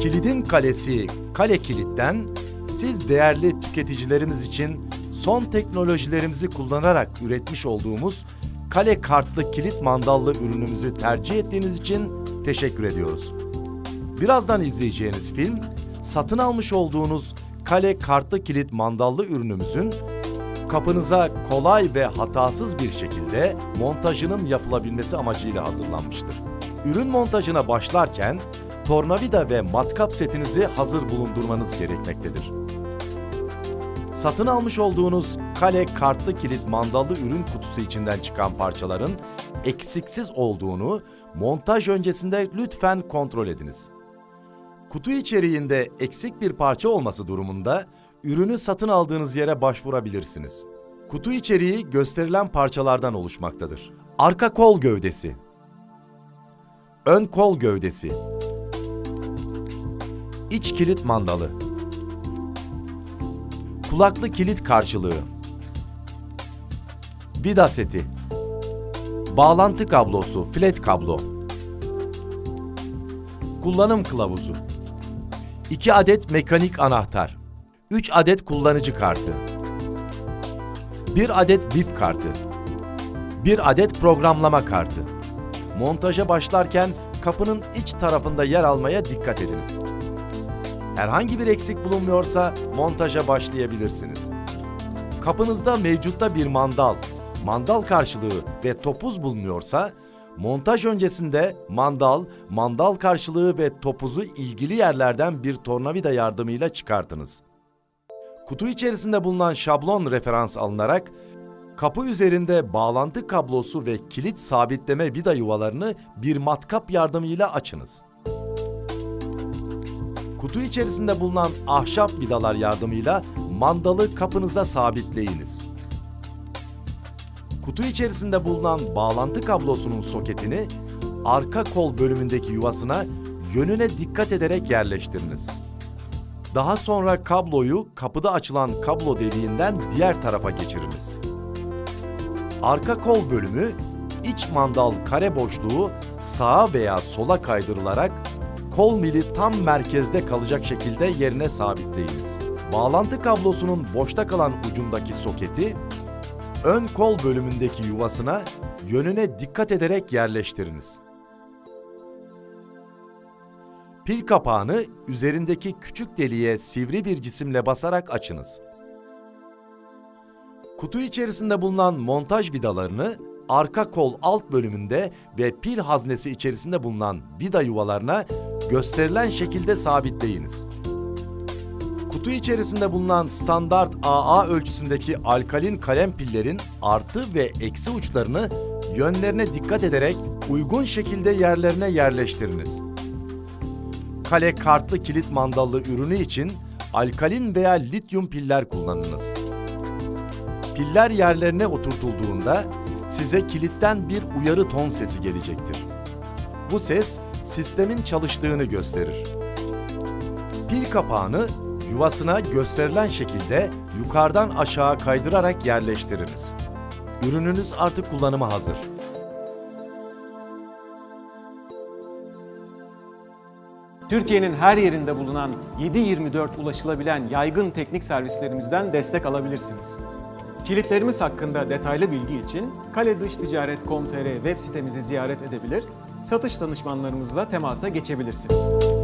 Kilidin kalesi Kale Kilit'ten siz değerli tüketicilerimiz için son teknolojilerimizi kullanarak üretmiş olduğumuz kale kartlı kilit mandallı ürünümüzü tercih ettiğiniz için teşekkür ediyoruz. Birazdan izleyeceğiniz film, satın almış olduğunuz kale kartlı kilit mandallı ürünümüzün kapınıza kolay ve hatasız bir şekilde montajının yapılabilmesi amacıyla hazırlanmıştır. Ürün montajına başlarken tornavida ve matkap setinizi hazır bulundurmanız gerekmektedir. Satın almış olduğunuz kale kartlı kilit mandallı ürün kutusu içinden çıkan parçaların eksiksiz olduğunu montaj öncesinde lütfen kontrol ediniz. Kutu içeriğinde eksik bir parça olması durumunda ürünü satın aldığınız yere başvurabilirsiniz. Kutu içeriği gösterilen parçalardan oluşmaktadır. Arka kol gövdesi, ön kol gövdesi, iç kilit mandalı, kulaklı kilit karşılığı, vida seti, bağlantı kablosu, flat kablo, kullanım kılavuzu, 2 adet mekanik anahtar, 3 adet kullanıcı kartı, 1 adet VIP kartı, 1 adet programlama kartı. Montaja başlarken kapının iç tarafında yer almaya dikkat ediniz. Herhangi bir eksik bulunmuyorsa montaja başlayabilirsiniz. Kapınızda mevcutta bir mandal, mandal karşılığı ve topuz bulunuyorsa montaj öncesinde mandal, mandal karşılığı ve topuzu ilgili yerlerden bir tornavida yardımıyla çıkartınız. Kutu içerisinde bulunan şablon referans alınarak kapı üzerinde bağlantı kablosu ve kilit sabitleme vida yuvalarını bir matkap yardımıyla açınız. Kutu içerisinde bulunan ahşap vidalar yardımıyla mandalı kapınıza sabitleyiniz. Kutu içerisinde bulunan bağlantı kablosunun soketini arka kol bölümündeki yuvasına yönüne dikkat ederek yerleştiriniz. Daha sonra kabloyu kapıda açılan kablo deliğinden diğer tarafa geçiriniz. Arka kol bölümü iç mandal kare boşluğu sağa veya sola kaydırılarak kol mili tam merkezde kalacak şekilde yerine sabitleyiniz. Bağlantı kablosunun boşta kalan ucundaki soketi ön kol bölümündeki yuvasına yönüne dikkat ederek yerleştiriniz. Pil kapağını üzerindeki küçük deliğe sivri bir cisimle basarak açınız. Kutu içerisinde bulunan montaj vidalarını arka kol alt bölümünde ve pil haznesi içerisinde bulunan vida yuvalarına gösterilen şekilde sabitleyiniz. Kutu içerisinde bulunan standart AA ölçüsündeki alkalin kalem pillerin artı ve eksi uçlarını yönlerine dikkat ederek uygun şekilde yerlerine yerleştiriniz. Kale kartlı kilit mandallı ürünü için alkalin veya lityum piller kullanınız. Piller yerlerine oturtulduğunda size kilitten bir uyarı ton sesi gelecektir. Bu ses sistemin çalıştığını gösterir. Pil kapağını yuvasına gösterilen şekilde yukarıdan aşağı kaydırarak yerleştiriniz. Ürününüz artık kullanıma hazır. Türkiye'nin her yerinde bulunan 7-24 ulaşılabilen yaygın teknik servislerimizden destek alabilirsiniz. Kilitlerimiz hakkında detaylı bilgi için kaledışticaret.com.tr web sitemizi ziyaret edebilir, satış danışmanlarımızla temasa geçebilirsiniz.